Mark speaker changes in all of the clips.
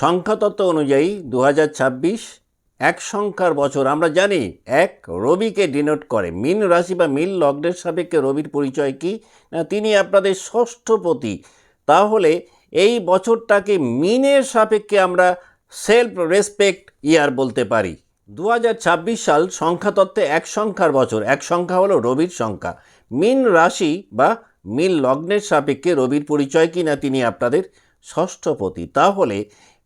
Speaker 1: সংখ্যাতত্ত্ব অনুযায়ী দু এক সংখ্যার বছর আমরা জানি এক রবিকে ডিনোট করে। মিন রাশি বা মিল লগ্নের সাপেক্ষে রবির পরিচয় কি? না, তিনি আপনাদের ষষ্ঠপতি তাহলে এই বছরটাকে মিনের সাপেক্ষে আমরা সেলফ রেসপেক্ট ইয়ার বলতে পারি। দু হাজার ছাব্বিশ সাল সংখ্যাতত্ত্বে এক সংখ্যার বছর। এক সংখ্যা হলো রবির সংখ্যা। মিন রাশি বা মিল লগ্নের সাপেক্ষে রবির পরিচয় কি? না, তিনি আপনাদের ষষ্ঠপতি তাহলে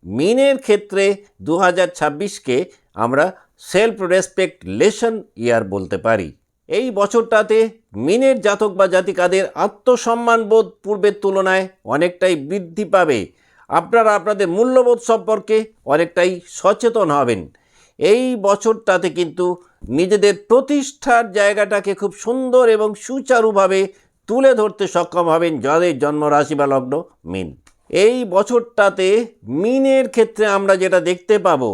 Speaker 1: মিনের ক্ষেত্রে দু হাজার ছাব্বিশকে আমরা সেলফ রেসপেক্ট লেশন ইয়ার বলতে পারি। এই বছরটাতে মিনের জাতক বা জাতিকাদের আত্মসম্মানবোধ পূর্বের তুলনায় অনেকটাই বৃদ্ধি পাবে। আপনারা আপনাদের মূল্যবোধ সম্পর্কে অনেকটাই সচেতন হবেন। এই বছরটাতে কিন্তু নিজেদের প্রতিষ্ঠার জায়গাটাকে খুব সুন্দর এবং সুচারুভাবে তুলে ধরতে সক্ষম হবেন যাদের জন্ম রাশি বা লগ্ন মিন। এই বছরটাতে মিনের ক্ষেত্রে আমরা যেটা দেখতে পাবো,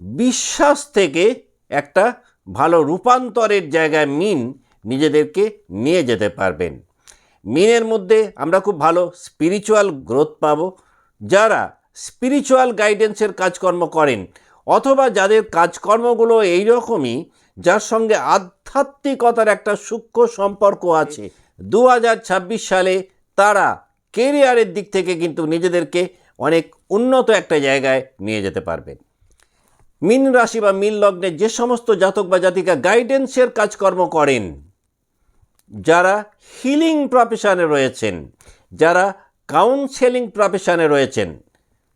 Speaker 1: বিশ্বাস থেকে একটা ভালো রূপান্তরের জায়গায় মিন নিজেদেরকে নিয়ে যেতে পারবেন। মিনের মধ্যে আমরা খুব ভালো স্পিরিচুয়াল গ্রোথ পাবো। যারা স্পিরিচুয়াল গাইডেন্সের কাজকর্ম করেন অথবা যাদের কাজকর্মগুলো এই রকমই যার সঙ্গে আধ্যাত্মিকতার একটা সূক্ষ্ম সম্পর্ক আছে, দু হাজার ছাব্বিশ সালে তারা কেরিয়ারের দিক থেকে কিন্তু নিজেদেরকে অনেক উন্নত একটা জায়গায় নিয়ে যেতে পারবেন। মিন রাশি বা মিন লগ্নে যে সমস্ত জাতক বা জাতিকা গাইডেন্সের কাজকর্ম করেন, যারা হিলিং প্রফেশনে রয়েছেন, যারা কাউন্সেলিং প্রফেশনে রয়েছেন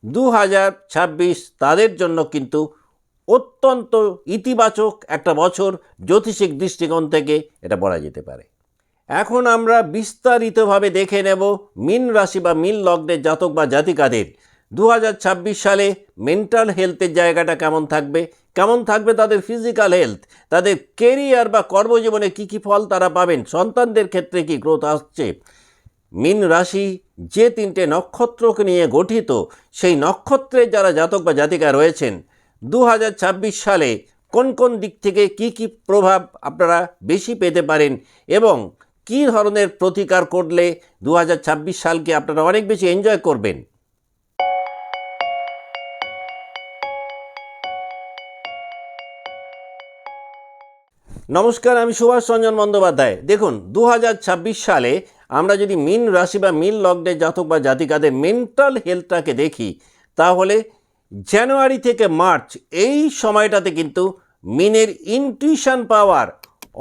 Speaker 1: দু হাজার ছাব্বিশ তাদের জন্য কিন্তু অত্যন্ত ইতিবাচক একটা বছর জ্যোতিষিক দৃষ্টিকোণ থেকে এটা বলা যেতে পারে। এখন আমরা বিস্তারিতভাবে দেখে নেব মিন রাশি বা মিন লগ্নের জাতক বা জাতিকাদের। দু হাজার ছাব্বিশ সালে মেন্টাল হেলথের জায়গাটা কেমন থাকবে? কেমন থাকবে তাদের ফিজিক্যাল হেলথ তাদের কেরিয়ার বা কর্মজীবনে কী কী ফল তারা পাবেন? সন্তানদের ক্ষেত্রে কি গ্রোথ আসছে? মিন রাশি যে তিনটে নক্ষত্রকে নিয়ে গঠিত, সেই নক্ষত্রের যারা জাতক বা জাতিকা রয়েছেন দু হাজার ছাব্বিশ সালে কোন কোন দিক থেকে কি কি প্রভাব আপনারা বেশি পেতে পারেন এবং কী ধরনের প্রতিকার করলে দু হাজার ছাব্বিশ সালকে আপনারা অনেক বেশি এনজয় করবেন? নমস্কার, আমি সুভাষ রঞ্জন বন্দ্যোপাধ্যায়। দেখুন দু হাজার ছাব্বিশ সালে আমরা যদি মিন রাশি বা মিন লগ্নের জাতক বা জাতিকাদের মেন্টাল হেলথটাকে দেখি, তাহলে জানুয়ারি থেকে মার্চ এই সময়টাতে কিন্তু মিনের ইনটিউশন পাওয়ার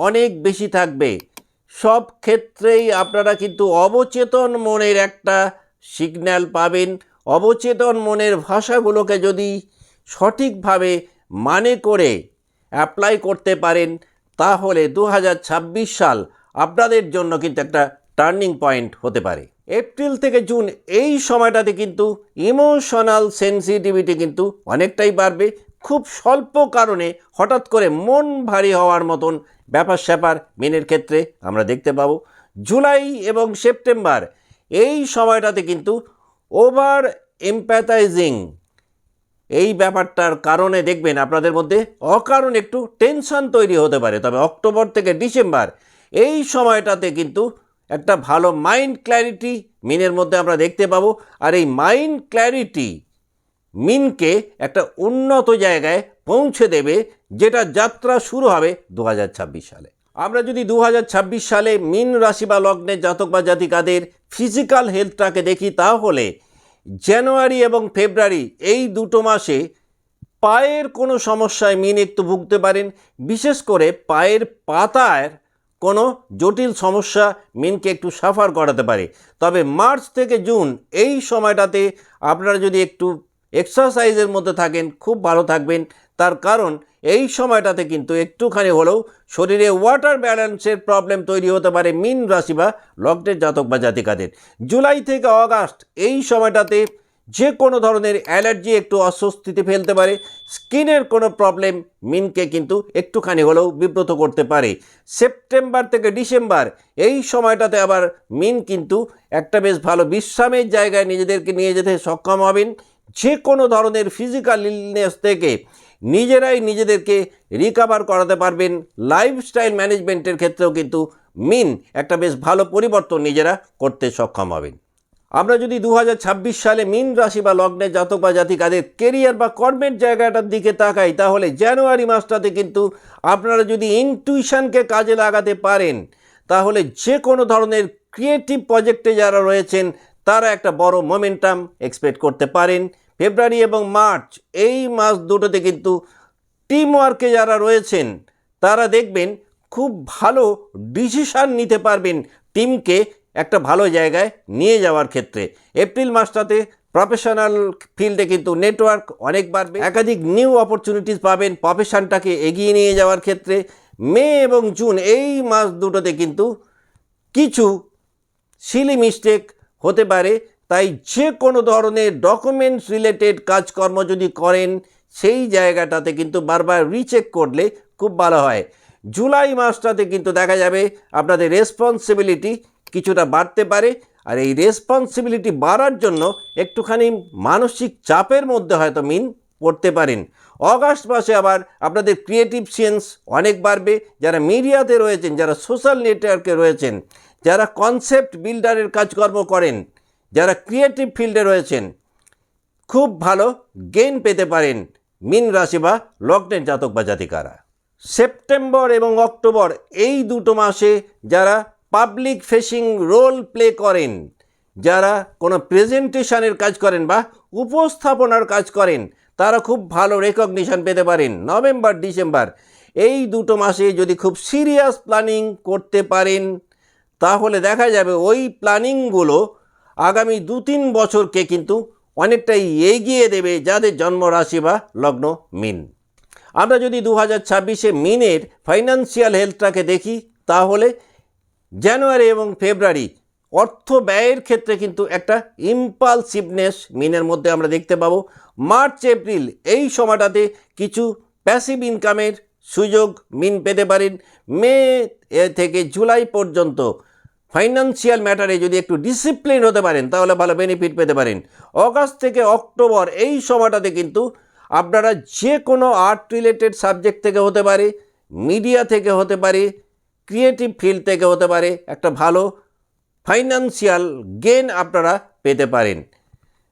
Speaker 1: অনেক বেশি থাকবে। সব ক্ষেত্রেই আপনারা কিন্তু অবচেতন মনের একটা সিগন্যাল পাবেন। অবচেতন মনের ভাষাগুলোকে যদি সঠিকভাবে মানে করে অ্যাপ্লাই করতে পারেন, তাহলে দু হাজার ছাব্বিশ সাল আপনাদের জন্য কিন্তু একটা টার্নিং পয়েন্ট হতে পারে। এপ্রিল থেকে জুন এই সময়টাতে কিন্তু ইমোশনাল সেন্সিটিভিটি কিন্তু অনেকটাই বাড়বে। খুব স্বল্প কারণে হঠাৎ করে মন ভারী হওয়ার মতন ব্যাপার স্যাপার মিনের ক্ষেত্রে আমরা দেখতে পাবো। জুলাই এবং সেপ্টেম্বর, এই সময়টাতে কিন্তু ওভার এম্প্যাথাইজিং। এই ব্যাপারটার কারণে দেখবেন আপনাদের মধ্যে অকারণ একটু টেনশন তৈরি হতে পারে। তবে অক্টোবর থেকে ডিসেম্বর, এই সময়টাতে কিন্তু একটা ভালো মাইন্ড ক্ল্যারিটি মিনের মধ্যে আমরা দেখতে পাবো। আর এই মাইন্ড ক্ল্যারিটি মিনকে একটা উন্নত জায়গায় পৌঁছে দেবে যেটা যাত্রা শুরু হবে দু হাজার ছাব্বিশ সালে। আমরা যদি দু হাজার ছাব্বিশ সালে মিন রাশি বা লগ্নের জাতক বা জাতিকাদের ফিজিক্যাল হেলথটাকে দেখি, তাহলে জানুয়ারি এবং ফেব্রুয়ারি এই দুটো মাসে পায়ের কোনো সমস্যায় মিন একটু ভুগতে পারেন। বিশেষ করে পায়ের পাতার কোনো জটিল সমস্যা মিনকে একটু সাফার করাতে পারে। তবে মার্চ থেকে জুন এই সময়টাতে আপনারা যদি একটু এক্সারসাইজের মধ্যে থাকেন, খুব ভালো থাকবেন। তার কারণ এই সময়টাতে কিন্তু একটুখানি হলেও শরীরে ওয়াটার ব্যালেন্সের প্রবলেম তৈরি হতে পারে মিন রাশি বা লগ্নের জাতক বা জাতিকাদের। জুলাই থেকে অগাস্ট এই সময়টাতে যে কোনো ধরনের অ্যালার্জি একটু অস্বস্তিতে ফেলতে পারে, স্কিনের কোনো প্রবলেম মিনকে কিন্তু একটুখানি হলেও বিব্রত করতে পারে। সেপ্টেম্বর থেকে ডিসেম্বর এই সময়টাতে আবার মিন কিন্তু একটা বেশ ভালো বিশ্রামের জায়গায় নিজেদেরকে নিয়ে যেতে সক্ষম হবেন। যে কোনো ধরনের ফিজিক্যাল ইলনেস থেকে নিজেরাই নিজেদেরকে রিকাভার করাতে পারবেন। লাইফস্টাইল ম্যানেজমেন্টের ক্ষেত্রেও কিন্তু মিন একটা বেশ ভালো পরিবর্তন নিজেরা করতে সক্ষম হবেন। আমরা যদি দু হাজার ছাব্বিশ সালে মিন রাশি বা লগ্নে জাতক বা জাতিকাদের কেরিয়ার বা কর্মের জায়গাটার দিকে তাকাই, তাহলে জানুয়ারি মাসটাতে কিন্তু আপনারা যদি ইনটিউশনকে কাজে লাগাতে পারেন, তাহলে যে কোনো ধরনের ক্রিয়েটিভ প্রজেক্টে যারা রয়েছেন, তারা একটা বড় মোমেন্টাম এক্সপেক্ট করতে পারেন। ফেব্রুয়ারি এবং মার্চ এই মাস দুটোতে কিন্তু টিম ওয়ার্কে যারা রয়েছেন, তারা দেখবেন খুব ভালো ডিসিশান নিতে পারবেন টিমকে একটা ভালো জায়গায় নিয়ে যাওয়ার ক্ষেত্রে। এপ্রিল মাসটাতে প্রফেশনাল ফিল্ডে কিন্তু নেটওয়ার্ক অনেক বাড়বে। একাধিক নিউ অপরচুনিটিস পাবেন প্রফেশনটাকে এগিয়ে নিয়ে যাওয়ার ক্ষেত্রে। মে এবং জুন এই মাস দুটোতে কিন্তু কিছু সিলি মিস্টেক হতে পারে। তাই যে কোনো ধরনের ডকুমেন্টস রিলেটেড কাজকর্ম যদি করেন, সেই জায়গাটাতে কিন্তু বারবার রিচেক করলে খুব ভালো হয়। জুলাই মাসটাতে কিন্তু দেখা যাবে আপনাদের রেসপন্সিবিলিটি কিছুটা বাড়তে পারে আর এই রেসপন্সিবিলিটি বাড়ার জন্য একটুখানি মানসিক চাপের মধ্যে হয়তো মিন পড়তে পারেন। অগাস্ট মাসে আবার আপনাদের ক্রিয়েটিভ সেন্স অনেক বাড়বে। যারা মিডিয়াতে রয়েছেন, যারা সোশ্যাল নেটওয়ার্কে রয়েছেন, যারা কনসেপ্ট বিল্ডারের কাজকর্ম করেন যারা ক্রিয়েটিভ ফিল্ডে রয়েছেন, খুব ভালো গেইন পেতে পারেন মিন রাশি বা লগ্নের জাতক বা জাতিকারা। সেপ্টেম্বর এবং অক্টোবর এই দুটো মাসে যারা পাবলিক ফেসিং রোল প্লে করেন, যারা কোনো প্রেজেন্টেশনের কাজ করেন বা উপস্থাপনার কাজ করেন, তারা খুব ভালো রেকগনিশন পেতে পারেন। নভেম্বর, ডিসেম্বর এই দুটো মাসে যদি খুব সিরিয়াস প্ল্যানিং করতে পারেন, তাহলে দেখা যাবে ওই প্ল্যানিংগুলো আগামী দু তিন বছরকে কিন্তু অনেকটাই এগিয়ে দেবে যাদের জন্ম রাশি বা লগ্ন মিন। আমরা যদি দু হাজার ছাব্বিশে মিনের ফাইন্যান্সিয়াল হেলথটাকে দেখি, তাহলে জানুয়ারি এবং ফেব্রুয়ারি অর্থ ব্যয়ের ক্ষেত্রে কিন্তু একটা ইম্পালসিভনেস মিনের মধ্যে আমরা দেখতে পাবো। মার্চ, এপ্রিল এই সময়টাতে কিছু প্যাসিভ ইনকামের সুযোগ মিন পেতে পারেন। মে থেকে জুলাই পর্যন্ত ফাইন্যান্সিয়াল ম্যাটারে যদি একটু ডিসিপ্লিন হতে পারেন, তাহলে ভালো বেনিফিট পেতে পারেন। অগাস্ট থেকে অক্টোবর এই সময়টাতে কিন্তু আপনারা যে কোনো আর্ট রিলেটেড সাবজেক্ট থেকে হতে পারে মিডিয়া থেকে হতে পারে ক্রিয়েটিভ ফিল্ড থেকে হতে পারে, একটা ভালো ফাইন্যান্সিয়াল গেন আপনারা পেতে পারেন।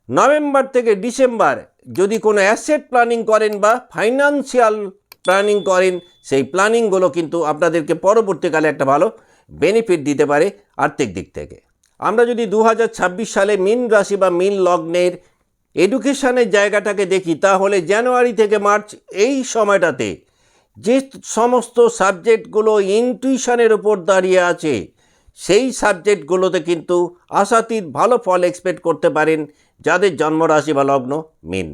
Speaker 1: নভেম্বর থেকে ডিসেম্বর যদি কোনো অ্যাসেট প্ল্যানিং করেন বা ফাইন্যান্সিয়াল প্ল্যানিং করেন, সেই প্ল্যানিংগুলো কিন্তু আপনাদেরকে পরবর্তীকালে একটা ভালো বেনিফিট দিতে পারে আর্থিক দিক থেকে। আমরা যদি দু হাজার ছাব্বিশ সালে মিন রাশি বা মিন লগ্নের এডুকেশনের জায়গাটাকে দেখি, তাহলে জানুয়ারি থেকে মার্চ এই সময়টাতে যে সমস্ত সাবজেক্টগুলো ইনটিউশনের উপর দাঁড়িয়ে আছে, সেই সাবজেক্টগুলোতে কিন্তু আশাতীত ভালো ফল এক্সপেক্ট করতে পারেন যাদের জন্মরাশি বা লগ্ন মিন।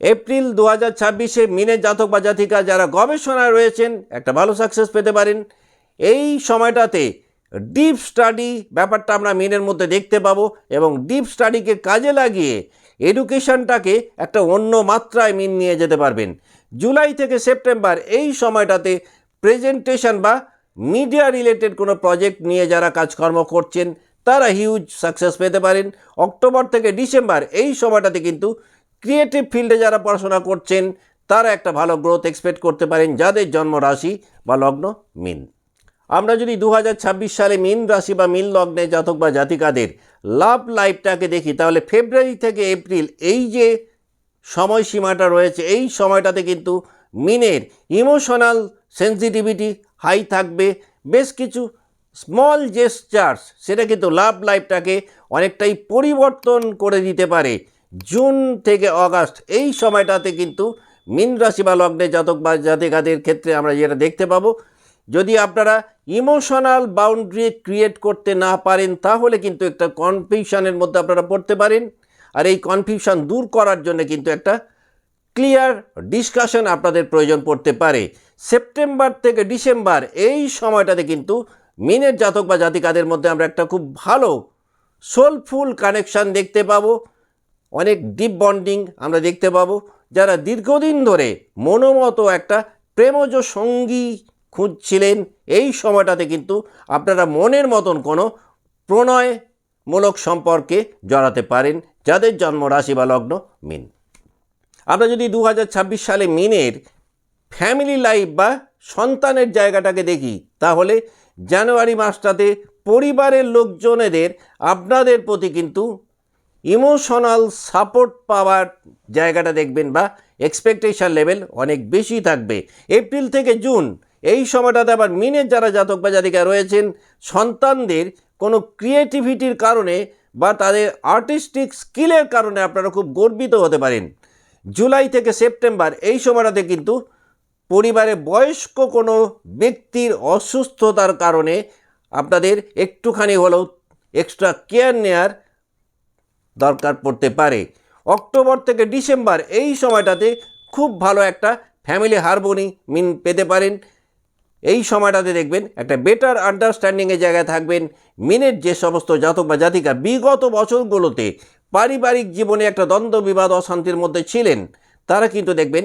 Speaker 1: এপ্রিল দু হাজার ছাব্বিশে মিনের জাতক বা জাতিকা যারা গবেষণায় রয়েছেন, একটা ভালো সাকসেস পেতে পারেন। এই সময়টাতে ডিপ স্টাডি ব্যাপারটা আমরা মিনের মধ্যে দেখতে পাবো এবং ডিপ স্টাডিকে কাজে লাগিয়ে এডুকেশনটাকে একটা অন্য মাত্রায় মিন নিয়ে যেতে পারবেন। জুলাই থেকে সেপ্টেম্বর এই সময়টাতে প্রেজেন্টেশন বা মিডিয়া রিলেটেড কোনো প্রজেক্ট নিয়ে যারা কাজকর্ম করছেন, তারা হিউজ সাকসেস পেতে পারেন। অক্টোবর থেকে ডিসেম্বর এই সময়টাতে কিন্তু ক্রিয়েটিভ ফিল্ডে যারা পড়াশোনা করছেন, তারা একটা ভালো গ্রোথ এক্সপেক্ট করতে পারেন, যাদের জন্ম রাশি বা লগ্ন মিন আমরা যদি দু হাজার ছাব্বিশ সালে মিন রাশি বা মিন লগ্নে জাতক বা জাতিকাদের লাভ লাইফটাকে দেখি, তাহলে ফেব্রুয়ারি থেকে এপ্রিল এই যে সময়সীমাটা রয়েছে, এই সময়টাতে কিন্তু মিনের ইমোশনাল সেন্সিটিভিটি হাই থাকবে। বেশ কিছু স্মল জেস্টার্স সেটা কিন্তু লাভ লাইফটাকে অনেকটাই পরিবর্তন করে দিতে পারে। জুন থেকে অগাস্ট এই সময়টাতে কিন্তু মিন রাশি বা লগ্নে জাতক বা জাতিকাদের ক্ষেত্রে আমরা যেটা দেখতে পাবো যদি আপনারা ইমোশনাল বাউন্ডারি ক্রিয়েট করতে না পারেন, তাহলে কিন্তু একটা কনফিউশনের মধ্যে আপনারা পড়তে পারেন। আর এই কনফিউশন দূর করার জন্য কিন্তু একটা ক্লিয়ার ডিসকাশন আপনাদের প্রয়োজন পড়তে পারে। সেপ্টেম্বর থেকে ডিসেম্বর এই সময়টাতে কিন্তু মিনের জাতক বা জাতিকাদের মধ্যে আমরা একটা খুব ভালো সোলফুল কানেকশান দেখতে পাবো। অনেক ডিপ বন্ডিং আমরা দেখতে পাবো। যারা দীর্ঘদিন ধরে মনোমতো একটা প্রেমজ সঙ্গী খুঁজছিলেন। এই সময়টাতে কিন্তু আপনারা মনের মতন কোনো প্রণয়মূলক সম্পর্কে জড়াতে পারেন, যাদের জন্ম রাশি বা লগ্ন মিন। আমরা যদি দু হাজার ছাব্বিশ সালে মিনের ফ্যামিলি লাইফ বা সন্তানের জায়গাটাকে দেখি, তাহলে জানুয়ারি মাসটাতে পরিবারের লোকজনেদের আপনাদের প্রতি কিন্তু ইমোশনাল সাপোর্ট পাওয়ার জায়গাটা দেখবেন বা এক্সপেকটেশন লেভেল অনেক বেশি থাকবে। এপ্রিল থেকে জুন এই সময়টাতে আবার মিনের যারা জাতক বা জাতিকা রয়েছেন, সন্তানদের কোনো ক্রিয়েটিভিটির কারণে বা তাদের আর্টিস্টিক স্কিলের কারণে আপনারা খুব গর্বিত হতে পারেন। জুলাই থেকে সেপ্টেম্বর এই সময়টাতে কিন্তু পরিবারে বয়স্ক কোনো ব্যক্তির অসুস্থতার কারণে আপনাদের একটুখানি হলেও এক্সট্রা কেয়ার নেয়ার দরকার পড়তে পারে। অক্টোবর থেকে ডিসেম্বর এই সময়টাতে খুব ভালো একটা ফ্যামিলি হারমোনি মিন পেতে পারেন। এই সময়টাতে দেখবেন একটা বেটার আন্ডারস্ট্যান্ডিংয়ের জায়গায় থাকবেন। মিনের যে সমস্ত জাতক বা জাতিকা বিগত বছরগুলোতে পারিবারিক জীবনে একটা দ্বন্দ্ব, বিবাদ, অশান্তির মধ্যে ছিলেন, তারা কিন্তু দেখবেন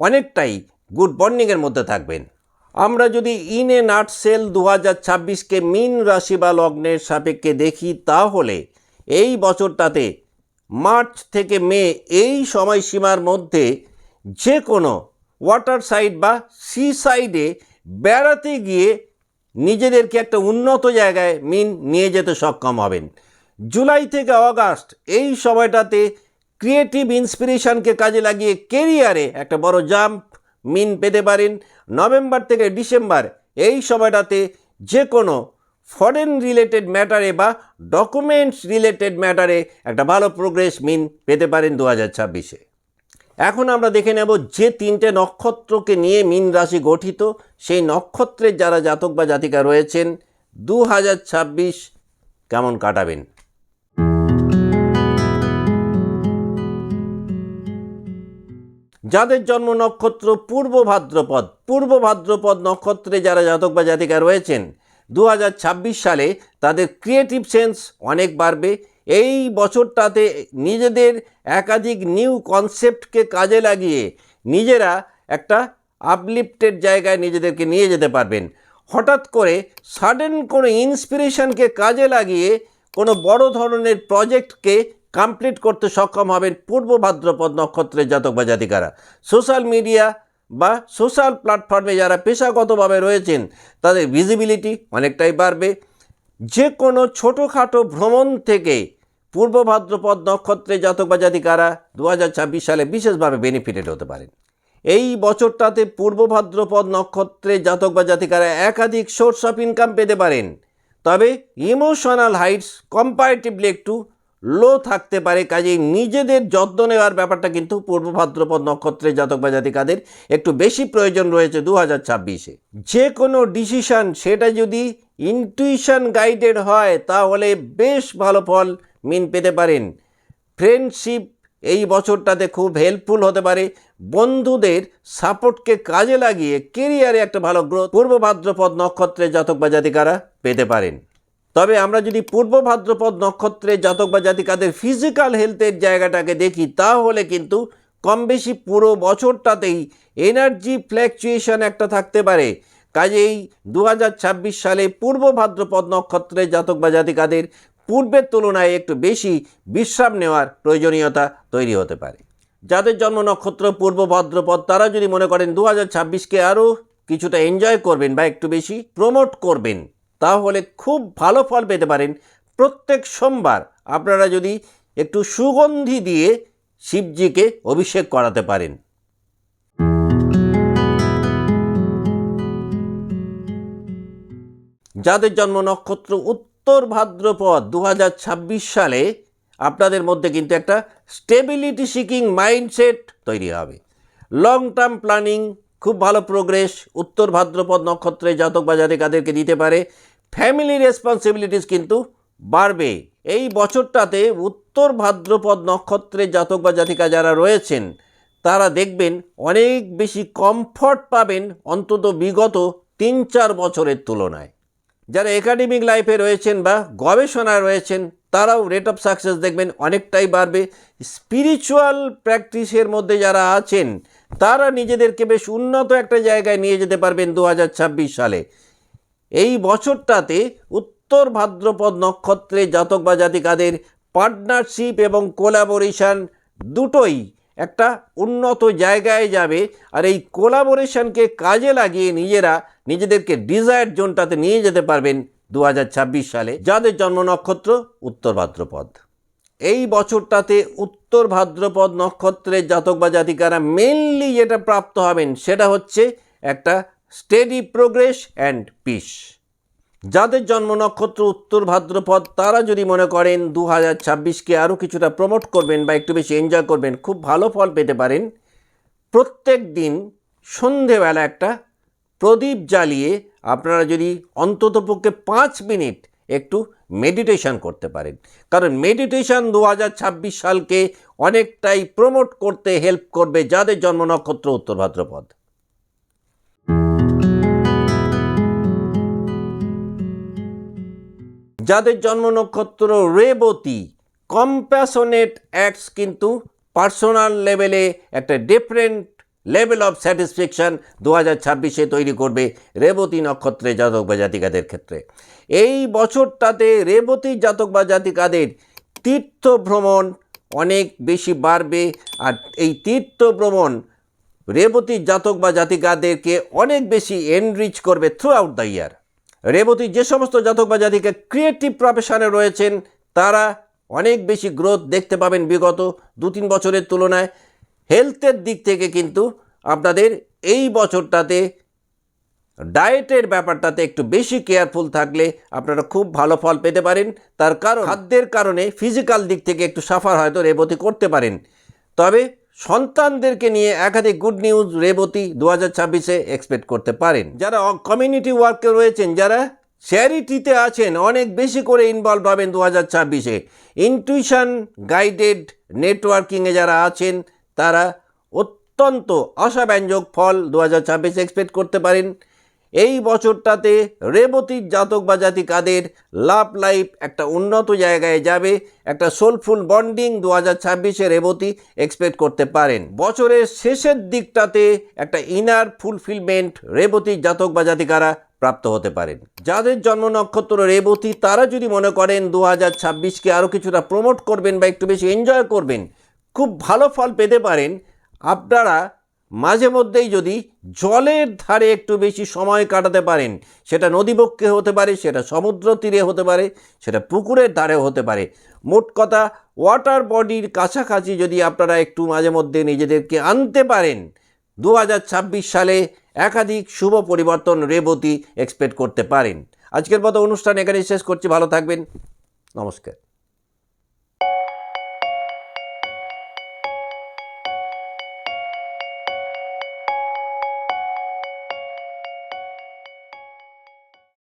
Speaker 1: অনেকটাই গুড বন্ডিংয়ের মধ্যে থাকবেন। আমরা যদি ইন এ নাট সেল দু হাজার ছাব্বিশকে মিন রাশি বা লগ্নের সাপেক্ষে দেখি, তাহলে এই বছরটাতে মার্চ থেকে মে এই সময়সীমার মধ্যে যে কোনো ওয়াটার সাইড বা সি সাইডে বেড়াতে গিয়ে নিজেদেরকে একটা উন্নত জায়গায় মিন নিয়ে যেতে সক্ষম হবেন। জুলাই থেকে অগাস্ট এই সময়টাতে ক্রিয়েটিভ ইন্সপিরেশনকে কাজে লাগিয়ে কেরিয়ারে একটা বড় জাম্প মিন পেতে পারেন। নভেম্বর থেকে ডিসেম্বর এই সময়টাতে যে কোনো ফরেন রিলেটেড ম্যাটারে বা ডকুমেন্টস রিলেটেড ম্যাটারে একটা ভালো প্রোগ্রেস মিন পেতে পারেন দু হাজার ছাব্বিশে। এখন আমরা দেখে নেব যে তিনটে নক্ষত্রকে নিয়ে মিন রাশি গঠিত। সেই নক্ষত্রের যারা জাতক বা জাতিকা রয়েছেন দু হাজার ছাব্বিশ কেমন কাটাবেন? যাদের জন্ম নক্ষত্র পূর্ব ভাদ্রপদ পূর্ব ভাদ্রপদ নক্ষত্রে যারা জাতক বা জাতিকা রয়েছেন দু হাজার ছাব্বিশ সালে তাদের ক্রিয়েটিভ সেন্স অনেক বাড়বে। এই বছরটাতে নিজেদের একাধিক নিউ কনসেপ্টকে কাজে লাগিয়ে নিজেরা একটা আপলিফটেড জায়গায় নিজেদেরকে নিয়ে যেতে পারবেন। হঠাৎ করে সাডেন কোনো ইন্সপিরেশনকে কাজে লাগিয়ে কোনো বড় ধরনের প্রজেক্টকে কমপ্লিট করতে সক্ষম হবেন পূর্ব ভাদ্রপদ নক্ষত্রের জাতক বা জাতিকারা। সোশ্যাল মিডিয়া বা সোশ্যাল প্ল্যাটফর্মে যারা পেশাগতভাবে রয়েছেন, তাদের ভিজিবিলিটি অনেকটাই বাড়বে। যে কোনো ছোটোখাটো ভ্রমণ থেকে পূর্ব ভাদ্রপদ নক্ষত্রে জাতক বা জাতিকারা দু হাজার ছাব্বিশ সালে বিশেষভাবে বেনিফিটেড হতে পারেন। এই বছরটাতে পূর্ব ভাদ্রপদ নক্ষত্রে জাতক বা জাতিকারা একাধিক সোর্স অফ ইনকাম পেতে পারেন। তবে ইমোশনাল হাইটস কম্পারেটিভলি একটু লো থাকতে পারে, কাজেই নিজেদের যত্ন নেওয়ার ব্যাপারটা কিন্তু পূর্ব ভাদ্রপদ নক্ষত্রের জাতক বা জাতিকাদের একটু বেশি প্রয়োজন রয়েছে দু হাজার ছাব্বিশে। যে কোনো ডিসিশন সেটা যদি ইনটুইশন গাইডেড হয়, তাহলে বেশ ভালো ফল মিন পেতে পারেন। ফ্রেন্ডশিপ এই বছরটাতে খুব হেল্পফুল হতে পারে। বন্ধুদের সাপোর্টকে কাজে লাগিয়ে কেরিয়ারে একটা ভালো গ্রোথ পূর্ব ভাদ্রপদ নক্ষত্রের জাতক বা জাতিকারা পেতে পারেন। তবে আমরা যদি পূর্ব ভাদ্রপদ নক্ষত্রের জাতক বা জাতিকাদের ফিজিক্যাল হেলথের জায়গাটাকে দেখি, তাহলে কিন্তু কম বেশি পুরো বছরটাতেই এনার্জি ফ্ল্যাকচুয়েশন একটা থাকতে পারে। কাজেই দু হাজার ছাব্বিশ সালে পূর্ব ভাদ্রপদ নক্ষত্রের জাতক বা জাতিকাদের পূর্বের তুলনায় একটু বেশি বিশ্রাম নেওয়ার প্রয়োজনীয়তা তৈরি হতে পারে। যাদের জন্ম নক্ষত্র পূর্ব ভাদ্রপদ তারা যদি মনে করেন দু হাজার ছাব্বিশকে আরও কিছুটা এনজয় করবেন বা একটু বেশি প্রমোট করবেন তাহলে খুব ভালো ফল পেতে পারেন। প্রত্যেক সোমবার আপনারা যদি একটু সুগন্ধি দিয়ে শিবজিকে অভিষেক করাতে পারেন। যাদের জন্ম নক্ষত্র উত্তর ভাদ্রপদ দু হাজার ছাব্বিশ সালে, আপনাদের মধ্যে কিন্তু একটা স্টেবিলিটি সিকিং মাইন্ডসেট তৈরি হবে। লং টার্ম প্ল্যানিং খুব ভালো প্রোগ্রেস উত্তর ভাদ্রপদ নক্ষত্রে জাতক বা জাতিকাদেরকে দিতে পারে। ফ্যামিলি রেসপন্সিবিলিটিস কিন্তু বাড়বে। এই বছরটাতে উত্তর ভাদ্রপদ নক্ষত্রের জাতক বা জাতিকা যারা রয়েছেন, তারা দেখবেন অনেক বেশি কমফর্ট পাবেন অন্তত বিগত তিন চার বছরের তুলনায়। যারা একাডেমিক লাইফে রয়েছেন বা গবেষণায় রয়েছেন, তারাও রেট অফ সাকসেস দেখবেন অনেকটাই বাড়বে। স্পিরিচুয়াল প্র্যাকটিসের মধ্যে যারা আছেন, তারা নিজেদেরকে বেশ উন্নত একটা জায়গায় নিয়ে যেতে পারবেন দু হাজার ছাব্বিশ সালে। এই বছরটাতে উত্তর ভাদ্রপদ নক্ষত্রে জাতক বা জাতিকাদের পার্টনারশিপ এবং কোলাবোরেশন দুটোই একটা উন্নত জায়গায় যাবে। আর এই কোলাবোরেশনকে কাজে লাগিয়ে নিজেরা নিজেদেরকে ডিজায়ার জোনটাতে নিয়ে যেতে পারবেন দু হাজার ছাব্বিশ সালে, যাদের জন্ম নক্ষত্র উত্তর ভাদ্রপদ। এই বছরটাতে উত্তর ভাদ্রপদ নক্ষত্রের জাতক বা জাতিকারা মেনলি যেটা প্রাপ্ত হবেন সেটা হচ্ছে একটা স্টেডি প্রোগ্রেস অ্যান্ড পিস। যাদের জন্ম নক্ষত্র উত্তর ভাদ্রপদ, তারা যদি মনে করেন দু হাজার ছাব্বিশকে আরও কিছুটা প্রমোট করবেন বা একটু বেশি এনজয় করবেন, খুব ভালো ফল পেতে পারেন, প্রত্যেক দিন সন্ধেবেলা একটা প্রদীপ জ্বালিয়ে আপনারা যদি অন্ততপক্ষে পাঁচ মিনিট একটু মেডিটেশন করতে পারেন। কারণ মেডিটেশন দু হাজার ছাব্বিশ সালকে অনেকটাই প্রমোট করতে হেল্প করবে যাদের জন্ম নক্ষত্র উত্তর ভাদ্রপদ। যাদের জন্ম নক্ষত্র রেবতী কম্প্যাশনেট অ্যাক্টস কিন্তু পার্সোনাল লেভেলে একটা ডিফারেন্ট লেভেল অফ স্যাটিসফ্যাকশন দু হাজার ছাব্বিশে তৈরি করবে রেবতী নক্ষত্রে জাতক বা জাতিকাদের ক্ষেত্রে। এই বছরটাতে রেবতী জাতক বা জাতিকাদের তীর্থ ভ্রমণ অনেক বেশি বাড়বে আর এই তীর্থ ভ্রমণ রেবতী জাতক বা জাতিকাদেরকে অনেক বেশি এনরিচ করবে throughout the year Revati যে সমস্ত জাতক বা জাতিকে ক্রিয়েটিভ প্রফেশনে রয়েছেন, তারা অনেক বেশি গ্রোথ দেখতে পাবেন বিগত দু তিন বছরের তুলনায়। হেলথের দিক থেকে কিন্তু আপনাদের এই বছরটাতে ডায়েটের ব্যাপারটাতে একটু বেশি কেয়ারফুল থাকলে আপনারা খুব ভালো ফল পেতে পারেন। তার কারণ, খাদ্যের কারণে ফিজিক্যাল দিক থেকে একটু সাফার হয়তো রেবতী করতে পারেন। তবে সন্তানদেরকে নিয়ে একাধিক গুড নিউজ রেবতী দু হাজার ছাব্বিশে এক্সপেক্ট করতে পারেন। যারা কমিউনিটি ওয়ার্কে রয়েছেন, যারা চ্যারিটিতে আছেন, অনেক বেশি করে ইনভলভ হবেন দু হাজার ছাব্বিশে। ইনটিউশন গাইডেড নেটওয়ার্কিংয়ে যারা আছেন, তারা অত্যন্ত আশাব্যঞ্জক ফল দু হাজার ছাব্বিশে এক্সপেক্ট করতে পারেন। এই বছরটাতে রেবতীর জাতক বা জাতিকাদের লাভ লাইফ একটা উন্নত জায়গায় যাবে। একটা সোলফুল বন্ডিং দু হাজার ছাব্বিশে রেবতী এক্সপেক্ট করতে পারেন। বছরের শেষের দিকটাতে একটা ইনার ফুলফিলমেন্ট রেবতীর জাতক বা জাতিকারা প্রাপ্ত হতে পারেন। যাদের জন্ম নক্ষত্র রেবতী, তারা যদি মনে করেন দু হাজার ছাব্বিশকে আরও কিছুটা প্রমোট করবেন বা একটু বেশি এনজয় করবেন, খুব ভালো ফল পেতে পারেন। আপনারা মাঝে মধ্যেই যদি জলের ধারে একটু বেশি সময় কাটাতে পারেন, সেটা নদীবক্ষে হতে পারে, সেটা সমুদ্র তীরে হতে পারে, সেটা পুকুরের ধারেও হতে পারে। মোট কথা ওয়াটার বডির কাছাকাছি যদি আপনারা একটু মাঝে মধ্যে নিজেদেরকে আনতে পারেন দু হাজার ছাব্বিশ সালে একাধিক শুভ পরিবর্তন রেবতী এক্সপেক্ট করতে পারেন। আজকের মতো অনুষ্ঠান এখানে শেষ করছি, ভালো থাকবেন, নমস্কার।